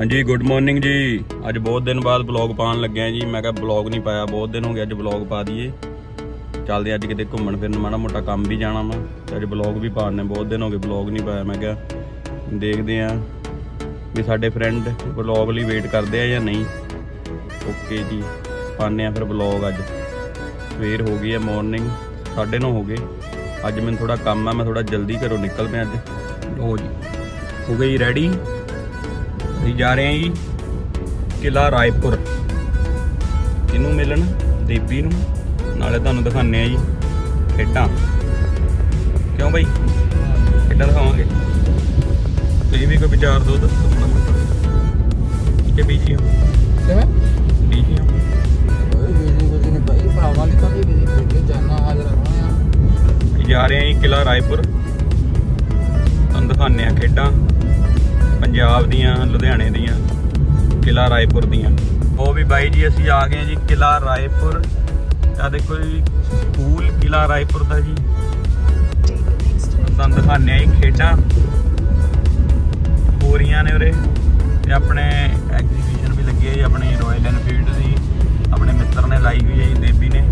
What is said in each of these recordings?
ਹਾਂਜੀ good morning ਜੀ। ਅੱਜ ਬਹੁਤ ਦਿਨ ਬਾਅਦ ਬਲੌਗ ਪਾਉਣ ਲੱਗਿਆ ਜੀ। ਮੈਂ ਕਿਹਾ ਬਲੌਗ ਨਹੀਂ ਪਾਇਆ, ਬਹੁਤ ਦਿਨ ਹੋ ਗਏ ਅੱਜ ਬਲੌਗ ਪਾ ਦਈਏ। ਚੱਲਦੇ ਅੱਜ ਕਿਤੇ ਘੁੰਮਣ ਫਿਰਨ, ਮਾੜਾ ਮੋਟਾ ਕੰਮ ਵੀ ਜਾਣਾ ਵਾ। ਤੇ ਅੱਜ ਬਲੌਗ ਵੀ ਪਾਉਣੇ ਬਹੁਤ ਦਿਨ ਹੋ ਗਏ ਬਲੌਗ ਨਹੀਂ ਪਾਇਆ, ਮੈਂ ਕਿਹਾ ਦੇਖਦੇ ਆ ਵੀ ਸਾਡੇ ਫਰੈਂਡ ਬਲੌਗ ਲਈ ਵੇਟ ਕਰਦੇ ਆ ਜਾਂ ਨਹੀਂ। ਓਕੇ ਜੀ, ਪਾਉਂਦੇ ਆ ਫਿਰ ਬਲੌਗ ਅੱਜ। ਸਵੇਰ ਹੋ ਗਈ ਹੈ ਮਾਰਨਿੰਗ 9:30 ਹੋ ਗਏ। ਅੱਜ ਮੈਨੂੰ ਥੋੜਾ ਕੰਮ ਆ, ਮੈਂ ਥੋੜਾ ਜਲਦੀ ਘਰੋਂ ਨਿਕਲ ਪਿਆ ਅੱਜ। ਲੋ ਜੀ, ਹੋ ਗਈ ਰੈਡੀ ਅਸੀਂ ਜਾ ਰਹੇ ਹਾਂ ਜੀ ਕਿਲਾ ਰਾਏਪੁਰ। ਇਹਨੂੰ ਮਿਲਣ ਦੇਵੀ ਨੂੰ। ਨਾਲੇ ਤੁਹਾਨੂੰ ਦਿਖਾਣੇ ਆ ਜੀ ਖੇਡਾਂ। ਕਿਉਂ ਬਈ? ਖੇਡਾਂ ਦਿਖਾਵਾਂਗੇ। ਤੁਸੀਂ ਵੀ ਕੋਈ ਵਿਚਾਰ ਦਿਓ ਦੱਸੋ ਕਿ ਬੀਜੀ ਹੋ? ਕਿਵੇਂ? ਬੀਜੀ ਹੋ? ਜਾ ਰਹੇ ਹਾਂ ਜੀ ਕਿਲਾ ਰਾਏਪੁਰ। ਤੁਹਾਨੂੰ ਦਿਖਾਣੇ ਆ ਖੇਡਾਂ। ਪੰਜਾਬ ਦੀਆਂ, ਲੁਧਿਆਣੇ ਦੀਆਂ ਕਿਲਾ ਰਾਏਪੁਰ ਦੀਆਂ। ਉਹ ਵੀ ਬਾਈ ਜੀ, ਅਸੀਂ ਆ ਗਏ ਹਾਂ ਜੀ ਕਿਲਾ ਰਾਏਪੁਰ। ਆ ਦੇਖੋ ਜੀ, ਸਕੂਲ ਕਿਲਾ ਰਾਏਪੁਰ ਦਾ ਜੀ। ਤੁਹਾਨੂੰ ਦਿਖਾਣੇ ਆ ਜੀ ਖੇਡਾਂ। ਹੋ ਰਹੀਆਂ ਨੇ ਉਰੇ। ਤੇ ਆਪਣੇ ਐਗਜ਼ੀਬਿਸ਼ਨ ਵੀ ਲੱਗੀ ਹੈ ਜੀ, ਆਪਣੇ ਰਾਇਲ ਐਨਫੀਲਡ ਦੀ। ਆਪਣੇ ਮਿੱਤਰ ਨੇ ਲਾਈ ਹੋਈ ਹੈ ਜੀ, ਦੇਵੀ ਨੇ।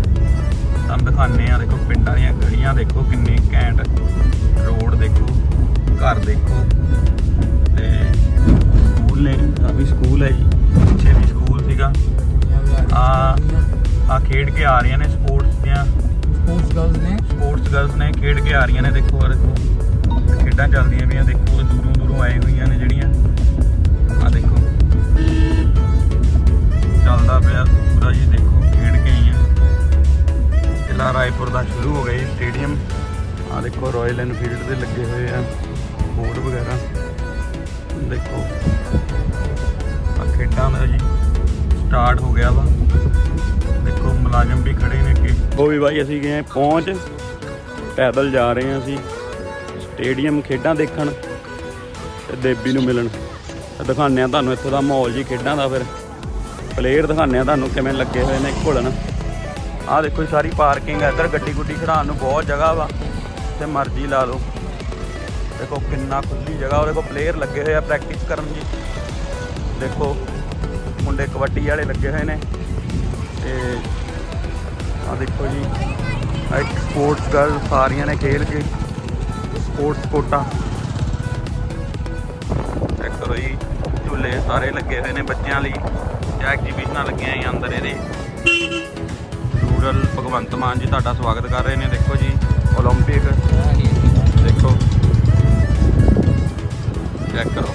ਤੁਹਾਨੂੰ ਦਿਖਾਣੇ ਆ ਦੇਖੋ ਪਿੰਡਾਂ ਦੀਆਂ ਗਲੀਆਂ ਦੇਖੋ ਕਿੰਨੇ ਘੈਂਟ। ਰੋਡ ਦੇਖੋ, ਘਰ ਦੇਖੋ। ਸਕੂਲ ਨੇ ਆ ਵੀ ਸਕੂਲ ਹੈ ਜੀ ਪਿੱਛੇ ਵੀ ਸਕੂਲ ਸੀਗਾ। ਆ ਆ ਆ ਖੇਡ ਕੇ ਆ ਰਹੀਆਂ ਨੇ ਸਪੋਰਟਸ ਦੀਆਂ। ਸਪੋਰਟਸ ਗਰਲਸ ਨੇ? ਸਪੋਰਟਸ ਗਰਲਸ ਨੇ ਖੇਡ ਕੇ ਆ ਰਹੀਆਂ ਨੇ ਦੇਖੋ ਆ ਦੇਖੋ। ਖੇਡਾਂ ਚੱਲਦੀਆਂ ਪਈਆਂ ਦੇਖੋ ਦੂਰੋਂ ਦੂਰੋਂ ਆਏ ਹੋਈਆਂ ਨੇ ਜਿਹੜੀਆਂ। ਆ ਦੇਖੋ। ਚੱਲਦਾ ਪਿਆ ਪੂਰਾ ਜੀ ਦੇਖੋ ਖੇਡ ਕੇ ਆਈਆਂ। ਕਿਲਾ ਰਾਏਪੁਰ ਦਾ ਸ਼ੁਰੂ ਹੋ ਗਿਆ ਸਟੇਡੀਅਮ। ਆ ਦੇਖੋ ਰਾਇਲ ਐਨਫੀਲਡ ਦੇ ਲੱਗੇ ਹੋਏ ਆ ਬੋਰਡ ਵਗੈਰਾ। ਦੇਖੋ। ਆ ਖੇਡਾਂ ਦਾ ਜੀ ਸਟਾਰਟ ਹੋ ਗਿਆ ਵਾ। ਦੇਖੋ ਮੁਲਾਜ਼ਮ ਵੀ ਖੜੇ ਨੇ ਕਿ ਉਹ ਵੀ ਬਾਈ ਅਸੀਂ ਗਏ ਪਹੁੰਚ। ਪੈਦਲ ਜਾ ਰਹੇ ਹਾਂ ਅਸੀਂ। ਸਟੇਡੀਅਮ, ਖੇਡਾਂ ਦੇਖਣ ਤੇ ਦੇਬੀ ਨੂੰ ਮਿਲਣ। ਦਿਖਾਉਂਦੇ ਆ ਤੁਹਾਨੂੰ ਇੱਥੋਂ ਦਾ ਮਾਹੌਲ ਜੀ, ਖੇਡਾਂ ਦਾ ਫਿਰ। ਪਲੇਅਰ ਦਿਖਾਉਂਦੇ ਆ ਤੁਹਾਨੂੰ ਕਿਵੇਂ ਲੱਗੇ ਹੋਏ ਨੇ ਘੁਲਣ। ਆਹ ਦੇਖੋ ਜੀ, ਸਾਰੀ ਪਾਰਕਿੰਗ ਹੈ। ਇੱਧਰ ਗੱਡੀ ਗੁੱਡੀ ਖੜਾਉਣ ਨੂੰ ਬਹੁਤ ਜਗ੍ਹਾ ਵਾ। ਤੇ ਮਰਜ਼ੀ ਲਾ ਲਓ। ਦੇਖੋ ਕਿੰਨਾ ਖੁੱਲੀ ਜਗ੍ਹਾ। ਉਹਦੇ ਕੋਲ ਪਲੇਅਰ ਲੱਗੇ ਹੋਏ ਆ ਪ੍ਰੈਕਟਿਸ ਕਰਨ ਜੀ। ਦੇਖੋ ਮੁੰਡੇ ਕਬੱਡੀ ਵਾਲੇ ਲੱਗੇ ਹੋਏ ਨੇ ਤੇ ਆ ਦੇਖੋ ਜੀ ਆਹ ਇੱਕ ਸਪੋਰਟਸ ਗਰਲ ਸਾਰੀਆਂ ਨੇ ਖੇਲ ਕੇ ਸਪੋਰਟਸ ਕੋਟਾ ਚੈੱਕ ਕਰੋ ਜੀ ਝੂਲੇ ਸਾਰੇ ਲੱਗੇ ਹੋਏ ਨੇ ਬੱਚਿਆਂ ਲਈ ਤੇ ਐਗਜੀਬਿਸ਼ਨਾਂ ਲੱਗੀਆਂ ਹੋਈਆਂ ਅੰਦਰ ਇਹਦੇ ਰੂਰਲ ਭਗਵੰਤ ਮਾਨ ਜੀ ਤੁਹਾਡਾ ਸਵਾਗਤ ਕਰ ਰਹੇ ਨੇ ਦੇਖੋ ਜੀ 올림픽 ਦੇਖੋ ਚੈੱਕ ਕਰੋ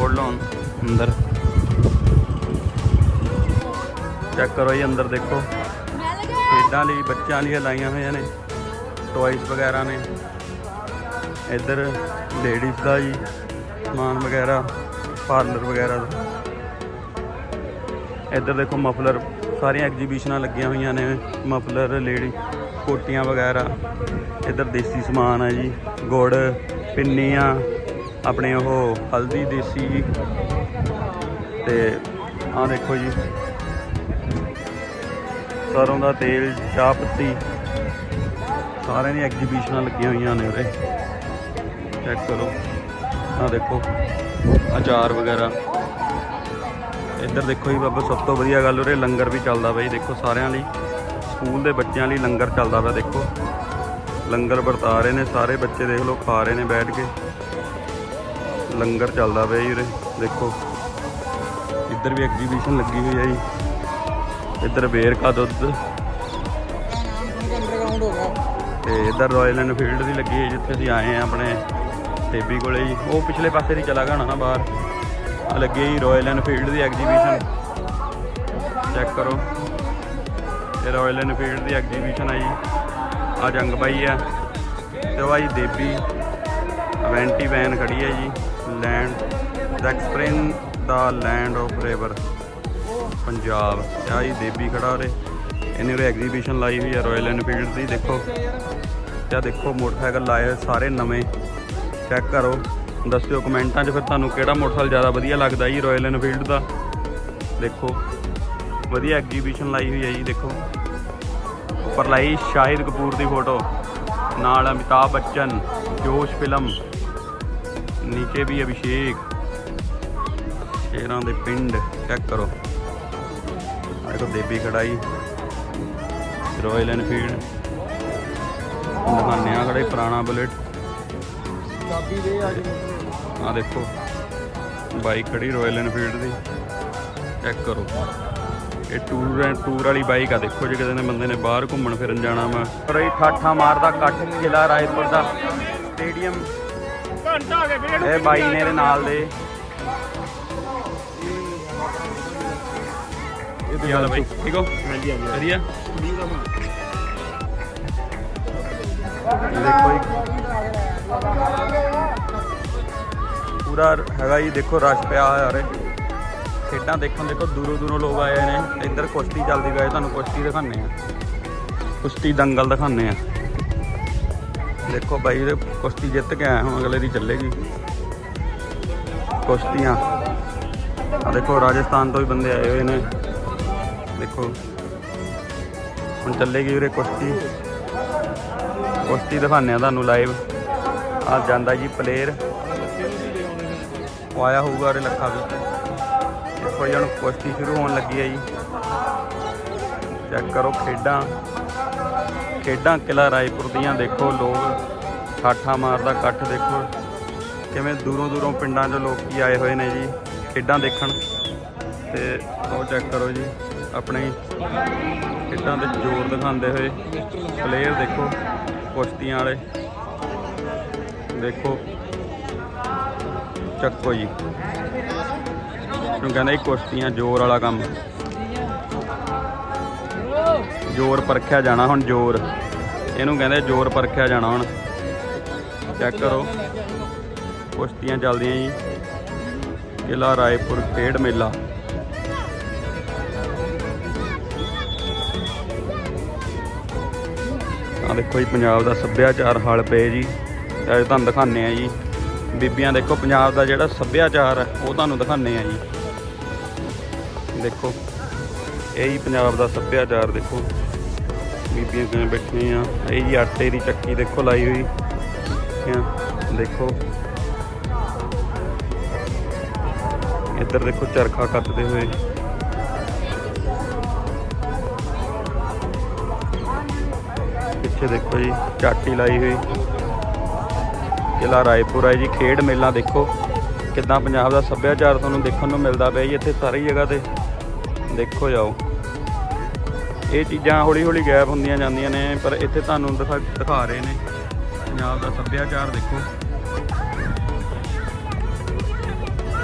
ਗੋਲਡ ਲੋਨ ਅੰਦਰ। ਚੈੱਕ ਕਰੋ ਜੀ, ਅੰਦਰ ਦੇਖੋ। ਖੇਡਾਂ ਲਈ ਬੱਚਿਆਂ ਲਈ ਲਾਈਆਂ ਹੋਈਆਂ ਨੇ ਟੌਇਸ ਵਗੈਰਾ ਨੇ। ਇੱਧਰ ਲੇਡੀਜ਼ ਦਾ ਜੀ, ਸਮਾਨ ਵਗੈਰਾ ਪਾਰਲਰ ਵਗੈਰਾ ਦਾ। ਇੱਧਰ ਦੇਖੋ ਮਫਲਰ ਸਾਰੀਆਂ ਐਗਜੀਬਿਸ਼ਨਾਂ ਲੱਗੀਆਂ ਹੋਈਆਂ ਨੇ ਮਫਲਰ ਲੇਡੀ ਕੋਟੀਆਂ ਵਗੈਰਾ। ਇੱਧਰ ਦੇਸੀ ਸਮਾਨ ਹੈ ਜੀ, ਗੁੜ, ਪਿੰਨੀਆਂ ਆਪਣੇ ਉਹ ਹਲਦੀ ਦੇਸੀ ਤੇ ਆਹ ਦੇਖੋ ਜੀ। ਸਰੋਂ ਦਾ ਤੇਲ, ਚਾਹ ਪੱਤੀ। ਸਾਰਿਆਂ ਦੀ ਐਗਜੀਬਿਸ਼ਨਾਂ ਲੱਗੀਆਂ ਹੋਈਆਂ ਨੇ ਉਰੇ। ਚੈੱਕ ਕਰੋ। ਆਹ ਦੇਖੋ, ਅਚਾਰ ਵਗੈਰਾ। ਇੱਧਰ ਦੇਖੋ ਜੀ ਬਾਬਾ, ਸਭ ਤੋਂ ਵਧੀਆ ਗੱਲ ਉਰੇ ਲੰਗਰ ਵੀ ਚੱਲਦਾ ਪਿਆ ਜੀ। ਦੇਖੋ ਸਾਰਿਆਂ ਲਈ। ਸਕੂਲ ਦੇ ਬੱਚਿਆਂ ਲਈ ਲੰਗਰ ਚੱਲਦਾ ਪਿਆ, ਦੇਖੋ। ਲੰਗਰ ਵਰਤਾ ਰਹੇ ਨੇ ਸਾਰੇ ਬੱਚੇ, ਦੇਖ ਲਓ, ਖਾ ਰਹੇ ਨੇ ਬੈਠ ਕੇ। ਲੰਗਰ ਚੱਲਦਾ ਪਿਆ ਜੀ ਉਰੇ ਦੇਖੋ। ਇੱਧਰ ਵੀ ਐਗਜੀਬਿਸ਼ਨ ਲੱਗੀ ਹੋਈ ਹੈ ਜੀ। ਇੱਧਰ ਬੇਰ ਕਾ ਦੁੱਧ ਤੇ ਇੱਧਰ ਰਾਇਲ ਐਨਫੀਲਡ ਦੀ ਲੱਗੀ ਹੈ ਜਿੱਥੇ ਅਸੀਂ ਆਏ ਆ ਆਪਣੇ ਟੇਬੀ ਕੋਲੇ ਜੀ। ਉਹ ਪਿਛਲੇ ਪਾਸੇ ਦੀ ਚਲਾ ਗਿਆ ਨਾ ਬਾਹਰ। ਆ ਲੱਗੀ ਜੀ ਰਾਇਲ ਐਨਫੀਲਡ ਦੀ ਐਗਜੀਬਿਸ਼ਨ ਚੈੱਕ ਕਰੋ। ਇਹ ਰਾਇਲ ਐਨਫੀਲਡ ਦੀ ਐਗਜੀਬਿਸ਼ਨ ਆ ਜੀ। ਆ ਜੰਗ ਬਾਈ ਆ। ਤੇ ਜੀ ਦੇਬੀ। ਅਵੈਂਟੀ ਵੈਨ ਖੜੀ ਹੈ ਜੀ। ਲੈਂਡ ਐਕਸਪ੍ਰੇਨ ਦਾ ਲੈਂਡ ਆਫ ਰਿਵਰ ਪੰਜਾਬ। ਆ ਜੀ ਦੇਬੀ ਖੜਾ ਉਰੇ। ਇਹਨੇ ਉਰੇ ਐਗਜ਼ੀਬਿਸ਼ਨ ਲਾਈ ਹੋਈ ਹੈ ਰਾਇਲ ਐਨਫੀਲਡ ਦੀ, ਦੇਖੋ। ਤੇ ਦੇਖੋ, ਮੋਟਰਸਾਈਕਲ ਲਾਏ ਹੋਏ ਸਾਰੇ ਨਵੇਂ। ਚੈੱਕ ਕਰੋ। ਦੱਸਿਓ ਕਮੈਂਟਾਂ 'ਚ ਫਿਰ ਤੁਹਾਨੂੰ ਕਿਹੜਾ ਮੋਟਰਸਾਈਕਲ ਜ਼ਿਆਦਾ ਵਧੀਆ ਲੱਗਦਾ ਜੀ ਰਾਇਲ ਐਨਫੀਲਡ ਦਾ। ਦੇਖੋ, ਵਧੀਆ ਐਗਜ਼ੀਬਿਸ਼ਨ ਲਾਈ ਹੋਈ ਹੈ ਜੀ, ਦੇਖੋ। ਉੱਪਰ ਲਾਈ ਸ਼ਾਹਿਦ ਕਪੂਰ ਦੀ ਫੋਟੋ ਨਾਲ ਅਮਿਤਾਭ ਬੱਚਨ, ਜੋਸ਼ ਫਿਲਮ। ਨੀਚੇ ਵੀ ਅਭਿਸ਼ੇਕ। ਸ਼ੇਰਾਂ ਦੇ ਪਿੰਡ ਚੈੱਕ ਕਰੋ। ਆਹ ਦੇਖੋ ਦੇਬੀ ਖੜਾਈ। ਰਾਇਲ ਐਨਫੀਲਡ ਦਿਖਾਉਂਦੇ ਖੜੇ ਪੁਰਾਣਾ ਬੁਲੇਟ। ਚਾਬੀ ਦੇ ਆ ਜੀ ਆ ਦੇਖੋ, ਬਾਈਕ ਖੜੀ ਰਾਇਲ ਐਨਫੀਲਡ ਦੀ। ਚੈੱਕ ਕਰੋ। ਇਹ ਟੂਰ ਐਂਡ ਟੂਰ ਵਾਲੀ ਬਾਈਕ ਆ। ਦੇਖੋ ਜੇ ਕਿਸੇ ਨੇ ਬੰਦੇ ਨੇ ਬਾਹਰ ਘੁੰਮਣ ਫਿਰਨ ਜਾਣਾ ਵਾ। ਪਰ ਇਹ ਠਾਠਾ ਮਾਰਦਾ, ਕੱਟ ਕਿਲਾ ਰਾਏਪੁਰ ਦਾ। ਸਟੇਡੀਅਮ ਘੰਟਾ ਹੋ ਗਿਆ ਵੀਰੇ ਇਹ ਬਾਈ ਨੇ ਇਹਦੇ ਨਾਲ ਦੇ। ਕੀ ਹਾਲ ਆ ਬਾਈ? ਠੀਕ ਹੋ? ਹਾਂਜੀ ਹਾਂਜੀ। ਵਧੀਆ? ਦੇਖੋ ਜੀ। ਪੂਰਾ ਹੈਗਾ ਜੀ ਦੇਖੋ ਰਸ਼ ਪਿਆ ਹੋਇਆ ਰੇ ਖੇਡਾਂ ਦੇਖਣ ਦੇਖੋ ਦੂਰੋਂ ਦੂਰੋਂ ਲੋਕ ਆਏ ਨੇ। ਇੱਧਰ ਕੁਸ਼ਤੀ ਚੱਲਦੀ ਪਈ ਤੁਹਾਨੂੰ ਕੁਸ਼ਤੀ ਦਿਖਾਉਂਦੇ ਆ। ਕੁਸ਼ਤੀ ਦੰਗਲ ਦਿਖਾਉਂਦੇ ਆ। ਦੇਖੋ ਬਾਈ ਦੇ ਕੁਸ਼ਤੀ ਜਿੱਤ ਕੇ ਆਇਆ ਹੁਣ ਅਗਲੇ ਦੀ ਚੱਲੇਗੀ। ਕੁਸ਼ਤੀਆਂ। ਆ ਦੇਖੋ ਰਾਜਸਥਾਨ ਤੋਂ ਵੀ ਬੰਦੇ ਆਏ ਹੋਏ ਨੇ। ਦੇਖੋ। ਹੁਣ ਚੱਲੇਗੀ ਵੀਰੇ ਕੁਸ਼ਤੀ। ਕੁਸ਼ਤੀ ਦਿਖਾਉਂਦੇ ਆ ਤੁਹਾਨੂੰ ਲਾਈਵ ਆ ਜਾਂਦਾ ਜੀ ਪਲੇਅਰ ਉਹ ਆਇਆ ਹੋਊਗਾ ਰੇ ਲੱਖਾ ਵੀ ਦੇਖੋ ਜੀ, ਹੁਣ ਕੁਸ਼ਤੀ ਸ਼ੁਰੂ ਹੋਣ ਲੱਗੀ ਹੈ ਜੀ। ਚੈੱਕ ਕਰੋ ਖੇਡਾਂ। ਖੇਡਾਂ ਕਿਲਾ ਰਾਏਪੁਰ ਦੀਆਂ ਦੇਖੋ, ਲੋਕ ਠਾਠਾ ਮਾਰਦਾ, ਇਕੱਠ ਦੇਖੋ। ਕਿਵੇਂ ਦੂਰੋਂ ਦੂਰੋਂ ਪਿੰਡਾਂ 'ਚੋਂ ਲੋਕੀ ਆਏ ਹੋਏ ਨੇ ਜੀ, ਖੇਡਾਂ ਦੇਖਣ। ਤੇ ਉਹ ਚੈੱਕ ਕਰੋ ਜੀ, ਆਪਣੇ ਖੇਡਾਂ ਦੇ ਜ਼ੋਰ ਦਿਖਾਉਂਦੇ ਹੋਏ ਪਲੇਅਰ ਦੇਖੋ, ਕੁਸ਼ਤੀਆਂ ਵਾਲੇ। ਦੇਖੋ, ਚੱਕੋ ਜੀ। ਨੂੰ ਕਹਿੰਦੇ ਇਹ ਕੁਸ਼ਤੀਆਂ ਜ਼ੋਰ ਵਾਲਾ ਕੰਮ। ਜ਼ੋਰ ਪਰਖਿਆ ਜਾਣਾ ਹੁਣ, ਜ਼ੋਰ। ਇਹਨੂੰ ਕਹਿੰਦੇ ਜ਼ੋਰ ਪਰਖਿਆ ਜਾਣਾ ਹੁਣ। ਚੈੱਕ ਕਰੋ। ਕੁਸ਼ਤੀਆਂ ਚੱਲਦੀਆਂ ਜੀ। ਕਿਲਾ ਰਾਏਪੁਰ ਖੇਡ ਮੇਲਾ। ਆ ਦੇਖੋ ਜੀ, ਪੰਜਾਬ ਦਾ ਸੱਭਿਆਚਾਰ ਹਲ ਪਏ ਜੀ। ਤੇ ਅੱਜ ਤੁਹਾਨੂੰ ਦਿਖਾਉਂਦੇ ਆ ਜੀ। ਬੀਬੀਆਂ ਦੇਖੋ, ਪੰਜਾਬ ਦਾ ਜਿਹੜਾ ਸੱਭਿਆਚਾਰ ਹੈ, ਉਹ ਤੁਹਾਨੂੰ ਦਿਖਾਉਂਦੇ ਆ ਜੀ। ਦੇਖੋ, ਇਹ ਹੀ ਪੰਜਾਬ ਦਾ ਸੱਭਿਆਚਾਰ ਦੇਖੋ। ਬੀਬੀਆਂ ਕਿਵੇਂ ਬੈਠੀਆਂ ਆ। ਇਹ ਜੀ ਆਟੇ ਦੀ ਚੱਕੀ ਦੇਖੋ ਲਾਈ ਹੋਈ। ਦੇਖੋ। ਇੱਧਰ ਦੇਖੋ ਚਰਖਾ ਕੱਤਦੇ ਹੋਏ। ਪਿੱਛੇ ਦੇਖੋ ਜੀ, ਚਾਟੀ ਲਾਈ ਹੋਈ। ਕਿਲਾ ਰਾਏਪੁਰ ਹੈ ਜੀ, ਖੇਡ ਮੇਲਾ ਦੇਖੋ। ਕਿੱਦਾਂ ਪੰਜਾਬ ਦਾ ਸੱਭਿਆਚਾਰ ਤੁਹਾਨੂੰ ਦੇਖਣ ਨੂੰ ਮਿਲਦਾ ਪਿਆ ਜੀ, ਇੱਥੇ ਸਾਰੀ ਜਗ੍ਹਾ ਤੇ। ਦੇਖੋ ਜਾਓ। ਇਹ ਚੀਜ਼ਾਂ ਹੌਲੀ ਹੌਲੀ ਗਾਇਬ ਹੁੰਦੀਆਂ ਜਾਂਦੀਆਂ ਨੇ, ਪਰ ਇੱਥੇ ਤੁਹਾਨੂੰ ਦਿਖਾ ਦਿਖਾ ਰਹੇ ਨੇ। ਪੰਜਾਬ ਦਾ ਸੱਭਿਆਚਾਰ ਦੇਖੋ।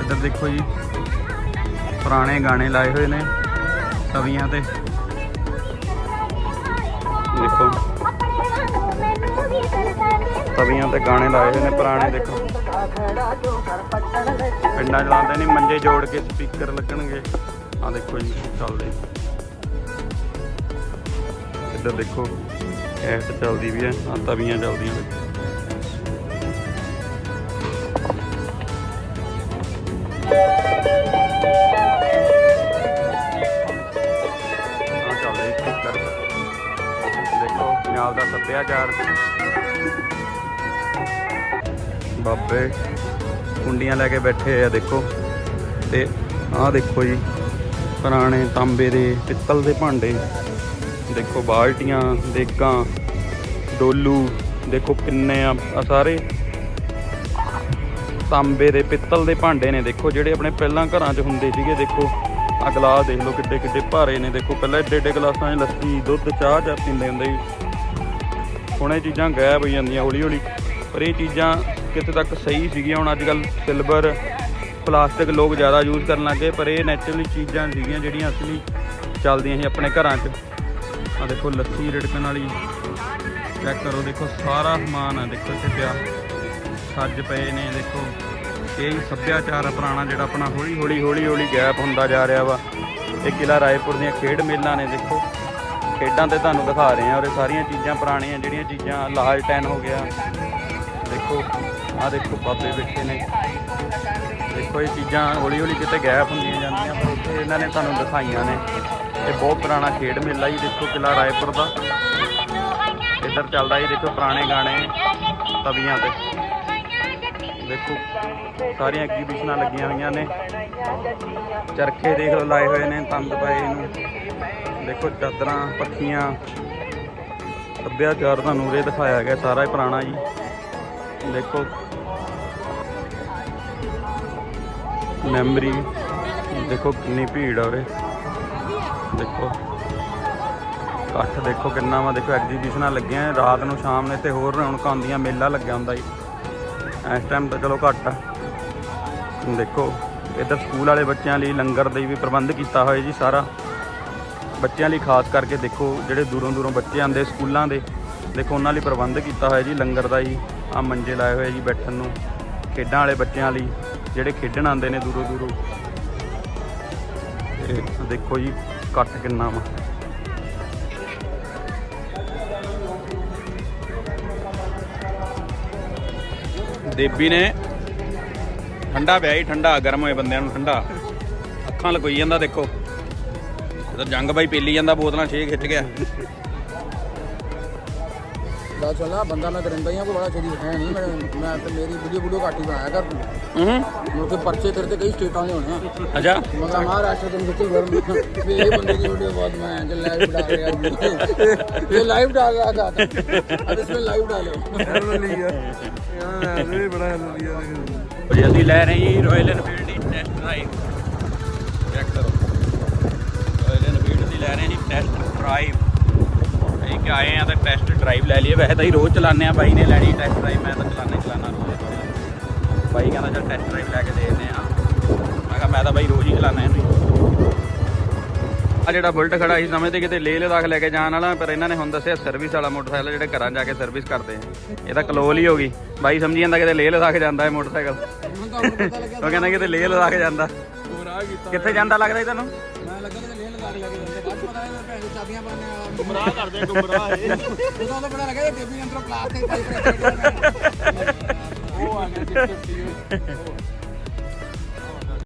ਇੱਧਰ ਦੇਖੋ ਜੀ। ਪੁਰਾਣੇ ਗਾਣੇ ਲਾਏ ਹੋਏ ਨੇ ਤਵੀਆਂ ਤੇ। ਦੇਖੋ। ਤਵੀਆਂ ਤੇ ਗਾਣੇ ਲਾਏ ਹੋਏ ਨੇ ਪੁਰਾਣੇ, ਦੇਖੋ। ਪਿੰਡਾਂ ਚਲਾਉਂਦੇ ਲਾਉਂਦੇ ਨਹੀਂ ਮੰਜੇ ਜੋੜ ਕੇ ਸਪੀਕਰ ਲੱਗਣਗੇ। ਆ ਦੇਖੋ ਜੀ, ਚੱਲਦੇ। ਇੱਧਰ ਦੇਖੋ, ਐਟ ਚੱਲਦੀ ਵੀ ਹੈ ਆ ਤਵੀਆਂ ਚੱਲਦੀਆਂ ਦੇਖੋ ਆ ਦੇਖੋ ਪੰਜਾਬ ਦਾ ਸੱਭਿਆਚਾਰ। ਬਾਬੇ ਕੁੰਡੀਆਂ ਲੈ ਕੇ ਬੈਠੇ ਆ, ਦੇਖੋ। ਤੇ ਆਹ ਦੇਖੋ ਜੀ, ਪੁਰਾਣੇ ਤਾਂਬੇ ਦੇ ਪਿੱਤਲ ਦੇ ਭਾਂਡੇ। ਦੇਖੋ ਬਾਲਟੀਆਂ ਦੇਕਾਂ ਡੋਲੂ, ਦੇਖੋ ਕਿੰਨੇ ਆ ਸਾਰੇ। ਤਾਂਬੇ ਦੇ, ਪਿੱਤਲ ਦੇ ਭਾਂਡੇ ਨੇ, ਦੇਖੋ ਜਿਹੜੇ ਆਪਣੇ ਪਹਿਲਾਂ ਘਰਾਂ 'ਚ ਹੁੰਦੇ ਸੀਗੇ, ਦੇਖੋ। ਆ ਗਲਾਸ ਦੇਖ ਲਓ ਕਿੱਡੇ ਕਿੱਡੇ ਭਾਰੇ ਨੇ, ਦੇਖੋ ਪਹਿਲਾਂ ਏਡੇ ਏਡੇ ਗਲਾਸਾਂ 'ਚ ਲੱਸੀ, ਦੁੱਧ, ਚਾਹ ਚਾਹ ਪੀਂਦੇ ਹੁੰਦੇ ਸੀ। ਹੁਣ ਇਹ ਚੀਜ਼ਾਂ ਗਾਇਬ ਹੋ ਜਾਂਦੀਆਂ ਹੌਲੀ ਹੌਲੀ। ਪਰ ਇਹ ਚੀਜ਼ਾਂ ਕਿਤੇ ਤੱਕ ਸਹੀ ਸੀਗੀਆਂ? ਹੁਣ ਅੱਜ ਕੱਲ ਸਿਲਵਰ, ਪਲਾਸਟਿਕ ਲੋਕ ਜ਼ਿਆਦਾ ਯੂਜ਼ ਕਰਨ ਲੱਗੇ ਪਰ ਇਹ ਨੈਚੁਰਲੀ ਚੀਜ਼ਾਂ ਸੀਗੀਆਂ ਜਿਹੜੀਆਂ ਅਸਲੀ ਚੱਲਦੀਆਂ ਸੀ ਆਪਣੇ ਘਰਾਂ 'ਚ। ਆ ਦੇਖੋ ਲੱਸੀ ਰੜਕਣ ਵਾਲੀ। ਚੈੱਕ ਕਰੋ, ਦੇਖੋ ਸਾਰਾ ਸਮਾਨ ਆ, ਦੇਖੋ ਇੱਥੇ ਪਿਆ। ਛੱਜ ਪਏ ਨੇ, ਦੇਖੋ। ਇਹ ਸੱਭਿਆਚਾਰ ਆ ਪੁਰਾਣਾ ਜਿਹੜਾ ਆਪਣਾ ਹੌਲੀ ਹੌਲੀ ਹੌਲੀ ਹੌਲੀ ਗੈਪ ਹੁੰਦਾ ਜਾ ਰਿਹਾ ਵਾ। ਇਹ ਕਿਲਾ ਰਾਏਪੁਰ ਦੀਆਂ ਖੇਡ ਮੇਲਾਂ ਨੇ, ਦੇਖੋ। ਖੇਡਾਂ ਤੇ ਤੁਹਾਨੂੰ ਦਿਖਾ ਰਹੇ ਆ ਔਰ ਇਹ ਸਾਰੀਆਂ ਚੀਜ਼ਾਂ ਪੁਰਾਣੀਆਂ, ਜਿਹੜੀਆਂ ਚੀਜ਼ਾਂ ਲਾਲ ਟੈਨ ਹੋ ਗਿਆ। ਦੇਖੋ ਆ ਦੇਖੋ ਬਾਬੇ ਬੈਠੇ ਨੇ। ਦੇਖੋ ਇਹ ਚੀਜ਼ਾਂ ਹੌਲੀ ਹੌਲੀ ਕਿਤੇ ਗੈਪ ਹੁੰਦੀਆਂ ਜਾਂਦੀਆਂ, ਪਰ ਉੱਥੇ ਇਹਨਾਂ ਨੇ ਤੁਹਾਨੂੰ ਦਿਖਾਈਆਂ ਨੇ। ਇਹ ਬਹੁਤ ਪੁਰਾਣਾ ਖੇਡ ਮੇਲਾ ਜੀ, ਦੇਖੋ ਕਿਲਾ ਰਾਏਪੁਰ ਦਾ। ਇੱਧਰ ਚੱਲਦਾ ਜੀ, ਦੇਖੋ ਪੁਰਾਣੇ ਗਾਣੇ, ਤਵੀਆਂ ਤੇ। ਦੇਖੋ, ਸਾਰੀਆਂ ਐਗਜ਼ੀਬਿਸ਼ਨਾਂ ਲੱਗੀਆਂ ਹੋਈਆਂ ਨੇ। ਚਰਖੇ ਦੇਖ ਲਓ, ਲਾਏ ਹੋਏ ਨੇ, ਤੰਦ ਪਏ ਨੂੰ। ਦੇਖੋ ਚਾਦਰਾਂ, ਪੱਖੀਆਂ। ਸੱਭਿਆਚਾਰ ਤੁਹਾਨੂੰ ਉਰੇ ਦਿਖਾਇਆ ਗਿਆ, ਸਾਰਾ ਹੀ ਪੁਰਾਣਾ ਜੀ। ਦੇਖੋ। ਮੈਮਰੀ ਦੇਖੋ ਕਿੰਨੀ ਭੀੜ ਆ ਉਰੇ। ਦੇਖੋ। ਇਕੱਠ ਦੇਖੋ ਕਿੰਨਾ ਵਾ। ਦੇਖੋ ਐਗਜ਼ੀਬਿਸ਼ਨਾਂ ਲੱਗੀਆਂ ਰਾਤ ਨੂੰ, ਸ਼ਾਮ ਨੇ ਤੇ ਹੋਰ ਰੌਣਕਾਂ ਹੁੰਦੀਆਂ। ਮੇਲਾ ਲੱਗਿਆ ਹੁੰਦਾ ਜੀ। ਇਸ ਟਾਈਮ ਤਾਂ ਚਲੋ ਘੱਟ ਆ। ਦੇਖੋ, ਇੱਧਰ ਸਕੂਲ ਵਾਲੇ ਬੱਚਿਆਂ ਲਈ ਲੰਗਰ ਦਾ ਵੀ ਪ੍ਰਬੰਧ ਕੀਤਾ ਹੋਇਆ ਜੀ ਸਾਰਾ। ਬੱਚਿਆਂ ਲਈ ਖਾਸ ਕਰਕੇ ਦੇਖੋ, ਜਿਹੜੇ ਦੂਰੋਂ ਦੂਰੋਂ ਬੱਚੇ ਆਉਂਦੇ ਸਕੂਲਾਂ ਦੇ, ਦੇਖੋ ਉਹਨਾਂ ਲਈ ਪ੍ਰਬੰਧ ਕੀਤਾ ਹੋਇਆ ਜੀ ਲੰਗਰ ਦਾ ਜੀ। ਆ ਮੰਜੇ ਲਾਏ ਹੋਏ ਜੀ ਬੈਠਣ ਨੂੰ। ਖੇਡਾਂ ਵਾਲੇ ਬੱਚਿਆਂ ਲਈ, ਜਿਹੜੇ ਖੇਡਣ ਆਉਂਦੇ ਨੇ ਦੂਰੋਂ ਦੂਰੋਂ। ਤੇ ਦੇਖੋ ਜੀ ਇਕੱਠ ਕਿੰਨਾ ਵਾ। ਦੇਬੀ ਨੇ ਠੰਡਾ ਪਿਆ ਹੀ ਠੰਡਾ, ਗਰਮ ਹੋਏ ਬੰਦਿਆਂ ਨੂੰ ਠੰਡਾ। ਅੱਖਾਂ ਲਕੋਈ ਜਾਂਦਾ ਦੇਖੋ। ਇਹ ਤਾਂ ਜੰਗ ਬਾਈ ਪੀਲੀ ਜਾਂਦਾ, ਬੋਤਲਾਂ ਛੇ ਖਿੱਚ ਗਿਆ। ਗੱਲ ਸੁਣਾ ਬੰਦਾ ਮੈਂ ਦਰਿੰਦਾ ਹੀ ਹਾਂ ਕੋਈ ਬੜਾ ਚੋਰੀ ਹੈ ਨਹੀਂ। ਮੈਂ ਮੈਂ ਤੇ ਮੇਰੀ ਵੀਡੀਓ ਵੀਡੀਓ ਘਾਟੀ ਬਣਾਇਆ ਕਰ ਹੂੰ? ਮੁੜ ਪਰਚੇ ਤੇਰੇ ਤੇ ਕਈ ਸਟੇਟਾਂ ਦੇ ਹੋਣੇ ਆ। ਅੱਛਾ। ਮੈਂ ਕਿਹਾ ਮਹਾਰਾਸ਼ਟਰ ਦੇ ਵਿੱਚ ਗਵਰਨਮੈਂਟ ਵੀ ਇਹ ਬੰਦੇ ਦੀ ਵੀਡੀਓ ਬਹੁਤ ਮੈਂ ਅੱਜ ਲਾਈਵ ਡਾਲ ਰਿਹਾ ਇਹ ਲਾਈਵ ਡਾਲ ਰਿਹਾ ਗਾ ਅੱਜ ਇਸ ਵਿੱਚ ਲਾਈਵ ਡਾਲਿਓ ਯਾਰ ਇਹ ਬੜਾ ਹਲਦੀ ਆ। ਜੀ ਅਸੀਂ ਲੈ ਰਹੇ ਹਾਂ ਰਾਇਲ ਐਨਫੀਲਡ ਦੀ ਟੈਸਟ ਰਾਈਡ ਚੈੱਕ ਕਰੋ। ਰਾਇਲ ਐਨਫੀਲਡ ਦੀ ਲੈ ਰਹੇ ਹਾਂ ਜੀ ਟੈਸਟ ਡਰਾਈਵ ਕਿ ਆਏ ਆ ਤਾਂ ਟੈਸਟ ਡਰਾਈਵ ਲੈ ਲਈਏ। ਵੈਸੇ ਤਾਂ ਹੀ ਰੋਜ਼ ਚਲਾਉਂਦੇ ਆ ਬਾਈ ਨੇ ਲੈਣੀ ਟੈਸਟ ਡਰਾਈਵ ਮੈਂ ਤਾਂ ਚਲਾਉਂਦਾ ਹੀ ਚਲਾਉਣਾ ਰੋਜ਼ ਬਾਈ ਕਹਿੰਦਾ ਚੱਲ ਟੈਸਟ ਡਰਾਈਵ ਲੈ ਕੇ ਦੇਖਦੇ ਆ। ਮੈਂ ਕਿਹਾ ਮੈਂ ਤਾਂ ਬਾਈ ਰੋਜ਼ ਹੀ ਚਲਾਉਣਾ ਇਹਨੂੰ ਆ ਜਿਹੜਾ ਬੁਲਟ ਖੜਾ ਸੀ ਸਮਝਦੇ ਕਿਤੇ ਲੇਹ ਲਦਾਖ ਲੈ ਕੇ ਜਾਣ ਵਾਲਾ ਪਰ ਇਹਨਾਂ ਨੇ ਹੁਣ ਦੱਸਿਆ ਸਰਵਿਸ ਵਾਲਾ ਮੋਟਰਸਾਈਕਲ ਜਿਹੜੇ ਘਰਾਂ ਜਾ ਕੇ ਸਰਵਿਸ ਕਰਦੇ ਆ। ਇਹ ਤਾਂ ਕਲੋਲ ਹੀ ਹੋ ਗਈ। ਬਾਈ ਸਮਝੀ ਜਾਂਦਾ ਕਿਤੇ ਲੇਹ ਲਦਾਖ ਜਾਂਦਾ ਹੈ ਮੋਟਰਸਾਈਕਲ। ਤਾਂ ਉਹ ਕਹਿੰਦਾ ਕਿਤੇ ਲੇਹ ਲਦਾਖ ਜਾਂਦਾ। ਕੀਤਾ। ਕਿੱਥੇ ਜਾਂਦਾ ਲੱਗਦਾ ਤੁਹਾਨੂੰ ਮੈਂ ਲੱਗਾ ਕਿ ਲੇਹ ਲਗਾ ਕੇ ਲੈ ਕੇ ਬਾਅਦ ਪਤਾ ਲੱਗਾ ਭੈਣ ਚੋਦ ਚਾਬੀਆਂ ਪਾਣੇ ਵਾਲਾ ਗੁੰਮਰਾਹ ਕਰਦੇ ਗੁੰਮਰਾਹ ਇਹ ਉਦੋਂ ਤਾਂ ਪਤਾ ਲੱਗਾ ਕਿ ਟੇਬੀ ਅੰਦਰੋਂ ਪਲਾਸਟਿਕ ਰੱਖੇ ਉਹ ਆ ਗਿਆ ਜਿੱਥੇ